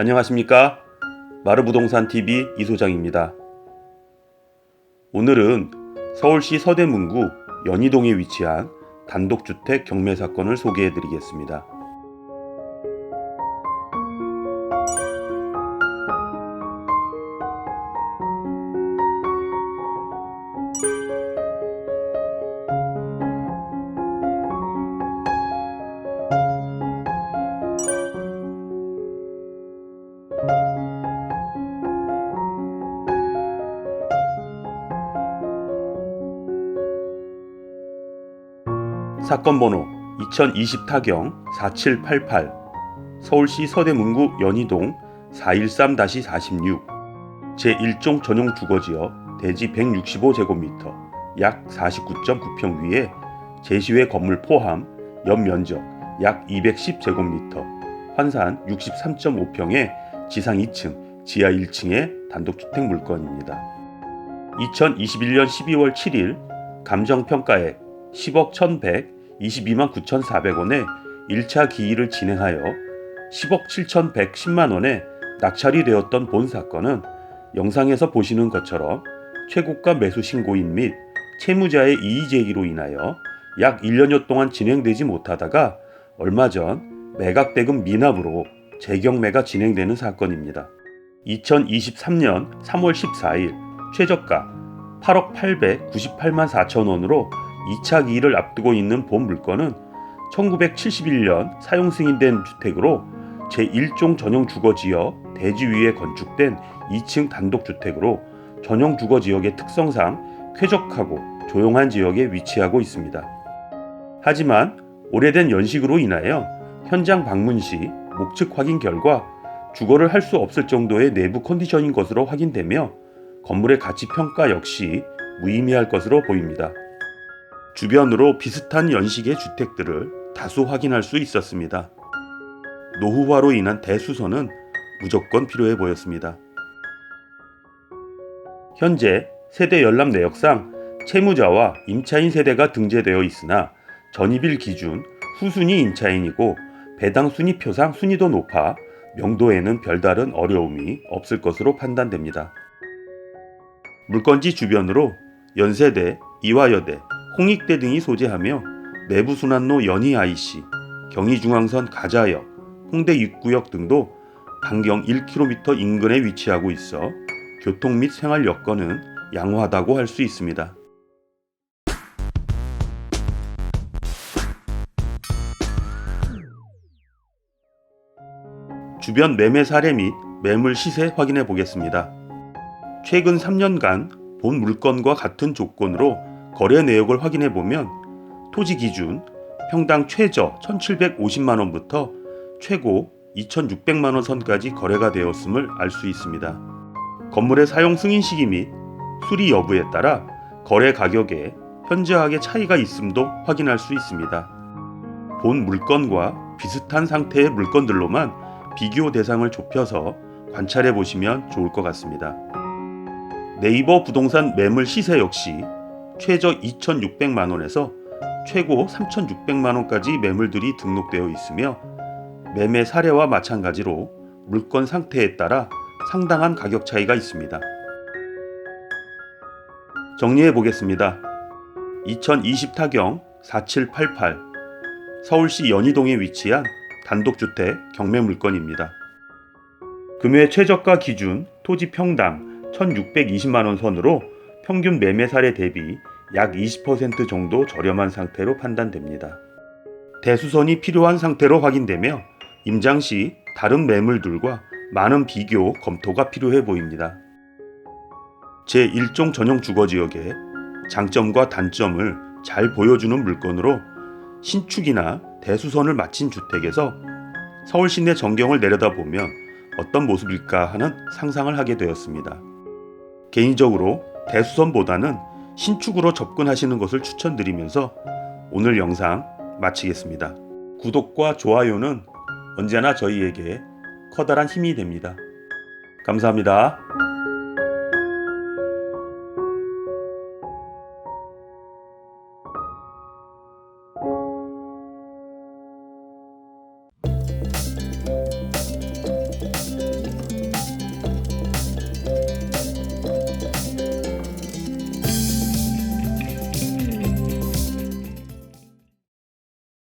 안녕하십니까? 마르부동산 TV 이소장입니다. 오늘은 서울시 서대문구 연희동에 위치한 단독주택 경매 사건을 소개해 드리겠습니다. 사건 번호 2020 타경 4788 서울시 서대문구 연희동 413-46 제1종 전용 주거지역 대지 165제곱미터 약 49.9평 위에 제시외 건물 포함 연면적 약 210제곱미터 환산 63.5평의 지상 2층, 지하 1층의 단독주택 물건입니다. 2021년 12월 7일 감정평가액 10억 1122만 9,400원에 1차 기일을 진행하여 10억 7,110만 원에 낙찰이 되었던 본 사건은 영상에서 보시는 것처럼 최고가 매수 신고인 및 채무자의 이의 제기로 인하여 약 1년여 동안 진행되지 못하다가 얼마 전 매각대금 미납으로 재경매가 진행되는 사건입니다. 2023년 3월 14일 최저가 8억 898만 4천 원으로 2차 기일을 앞두고 있는 본 물건은 1971년 사용 승인된 주택으로 제1종 전용 주거지역 대지 위에 건축된 2층 단독주택으로 전용 주거지역의 특성상 쾌적하고 조용한 지역에 위치하고 있습니다. 하지만 오래된 연식으로 인하여 현장 방문 시 목측 확인 결과 주거를 할 수 없을 정도의 내부 컨디션인 것으로 확인되며 건물의 가치 평가 역시 무의미할 것으로 보입니다. 주변으로 비슷한 연식의 주택들을 다수 확인할 수 있었습니다. 노후화로 인한 대수선은 무조건 필요해 보였습니다. 현재 세대 연락 내역상 채무자와 임차인 세대가 등재되어 있으나 전입일 기준 후순위 임차인이고 배당 순위표상 순위도 높아 명도에는 별다른 어려움이 없을 것으로 판단됩니다. 물건지 주변으로 연세대, 이화여대, 홍익대 등이 소재하며 내부 순환로 연희 IC, 경의중앙선 가자역, 홍대 입구역 등도 반경 1km 인근에 위치하고 있어 교통 및 생활 여건은 양호하다고 할 수 있습니다. 주변 매매 사례 및 매물 시세 확인해 보겠습니다. 최근 3년간 본 물건과 같은 조건으로 거래 내역을 확인해 보면 토지 기준 평당 최저 1,750만 원부터 최고 2,600만 원 선까지 거래가 되었음을 알 수 있습니다. 건물의 사용 승인 시기 및 수리 여부에 따라 거래 가격에 현저하게 차이가 있음도 확인할 수 있습니다. 본 물건과 비슷한 상태의 물건들로만 비교 대상을 좁혀서 관찰해 보시면 좋을 것 같습니다. 네이버 부동산 매물 시세 역시 최저 2,600만 원에서 최고 3,600만 원까지 매물들이 등록되어 있으며 매매 사례와 마찬가지로 물건 상태에 따라 상당한 가격 차이가 있습니다. 정리해 보겠습니다. 2020 타경 4788 서울시 연희동에 위치한 단독주택 경매 물건입니다. 금외 최저가 기준 토지 평당 1,620만 원 선으로 평균 매매 사례 대비 약 20% 정도 저렴한 상태로 판단됩니다. 대수선이 필요한 상태로 확인되며 임장 시 다른 매물들과 많은 비교 검토가 필요해 보입니다. 제1종 전용 주거지역의 장점과 단점을 잘 보여주는 물건으로 신축이나 대수선을 마친 주택에서 서울 시내 전경을 내려다보면 어떤 모습일까 하는 상상을 하게 되었습니다. 개인적으로 대수선보다는 신축으로 접근하시는 것을 추천드리면서 오늘 영상 마치겠습니다. 구독과 좋아요는 언제나 저희에게 커다란 힘이 됩니다. 감사합니다.